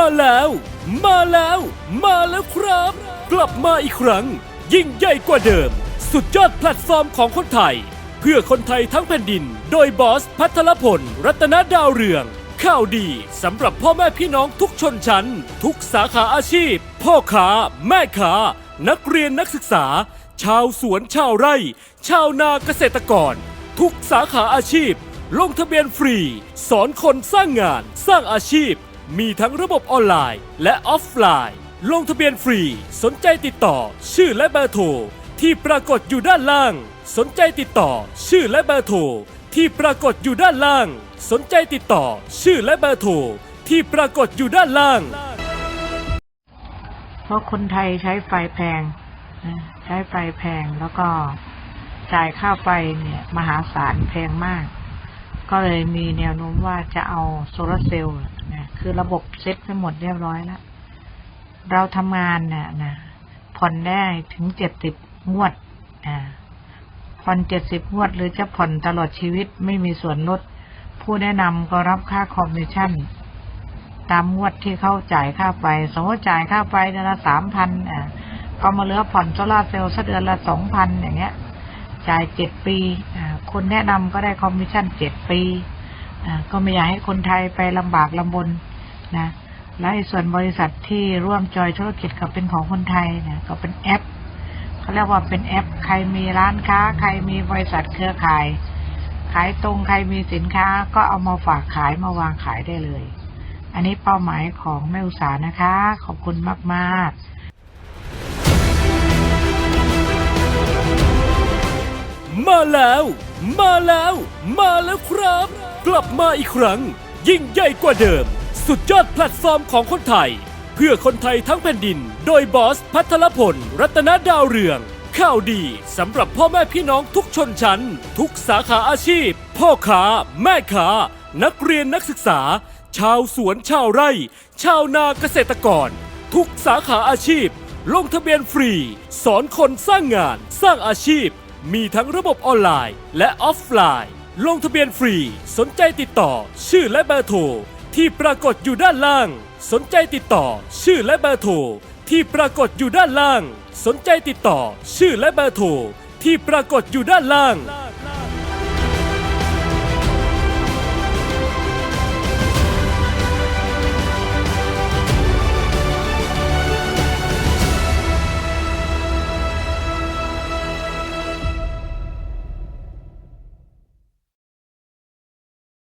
มาแล้ว มาแล้ว มาแล้วครับ กลับมาอีกครั้ง ยิ่งใหญ่กว่าเดิม สุดยอดแพลตฟอร์มของคนไทย เพื่อคนไทยทั้งแผ่นดิน โดยบอสพัทรพล รัตนดาวเรือง ข่าวดีสำหรับพ่อแม่พี่น้องทุกชนชั้น ทุกสาขาอาชีพ พ่อค้า แม่ค้า นักเรียนนักศึกษา ชาวสวนชาวไร่ ชาวนาเกษตรกร ทุกสาขาอาชีพ ลงทะเบียนฟรี สอนคนสร้างงาน สร้างอาชีพ มีทั้งระบบออนไลน์และออฟไลน์ ลงทะเบียนฟรี สนใจติดต่อ ชื่อและเบอร์โทรที่ปรากฏอยู่ด้านล่าง สนใจติดต่อ ชื่อและเบอร์โทรที่ปรากฏอยู่ด้านล่าง สนใจติดต่อ ชื่อและเบอร์โทรที่ปรากฏอยู่ด้านล่าง เพราะคนไทยใช้ไฟแพงนะใช้ไฟแพงแล้วก็จ่ายค่าไฟเนี่ยมหาศาลแพงมาก ก็เลยมีแนวโน้มว่าจะเอาโซลาร์เซลล์ คือระบบเซ็ตไปหมดเรียบร้อยแล้ว เราทำงานน่ะนะผ่อนได้ถึงเจ็ดสิบงวดอ่าผ่อนเจ็ดสิบงวด หรือจะผ่อนตลอดชีวิตไม่มีส่วนลด ผู้แนะนำก็รับค่าคอมมิชชั่น ตามงวดที่เขาจ่ายค่าไฟสมมติจ่ายค่าไฟเดือนละสามพันอ่าก็มาเหลือผ่อนโซลาเซลล์สักเดือนละสองพันอย่างเงี้ย จ่ายเจ็ดปีคนแนะนำก็ได้คอมมิชชั่นเจ็ดปีก็ไม่อยากให้คนไทยไปลำบากลำบน นะและส่วนบริษัทที่ร่วมจอยธุรกิจกับเป็นของคนไทยเนี่ยก็เป็นแอปเขาเรียกว่าเป็นแอป ใครมีร้านค้า ใครมีบริษัทเครือข่าย ขายตรงใครมีสินค้าก็เอามาฝากขายมาวางขายได้เลย อันนี้เป้าหมายของแม่อุตสาหนะคะ ขอบคุณมากๆมาแล้ว มาแล้ว มาแล้วครับ กลับมาอีกครั้ง ยิ่งใหญ่กว่าเดิม สุดยอดแพลตฟอร์มของคนไทย เพื่อคนไทยทั้งแผ่นดิน โดยบอสพัทรพล รัตนดาวเรือง ข่าวดีสำหรับพ่อแม่พี่น้องทุกชนชั้น ทุกสาขาอาชีพ พ่อค้า แม่ค้า นักเรียนนักศึกษา ชาวสวนชาวไร่ ชาวนาเกษตรกร ทุกสาขาอาชีพ ลงทะเบียนฟรี สอนคนสร้างงาน สร้างอาชีพ มีทั้งระบบออนไลน์ และออฟไลน์ ลงทะเบียนฟรี สนใจติดต่อ ชื่อและเบอร์โทร ที่ปรากฏอยู่ด้านล่าง สนใจติดต่อ ชื่อและเบอร์โทรที่ปรากฏอยู่ด้านล่าง สนใจติดต่อ ชื่อและเบอร์โทรที่ปรากฏอยู่ด้านล่าง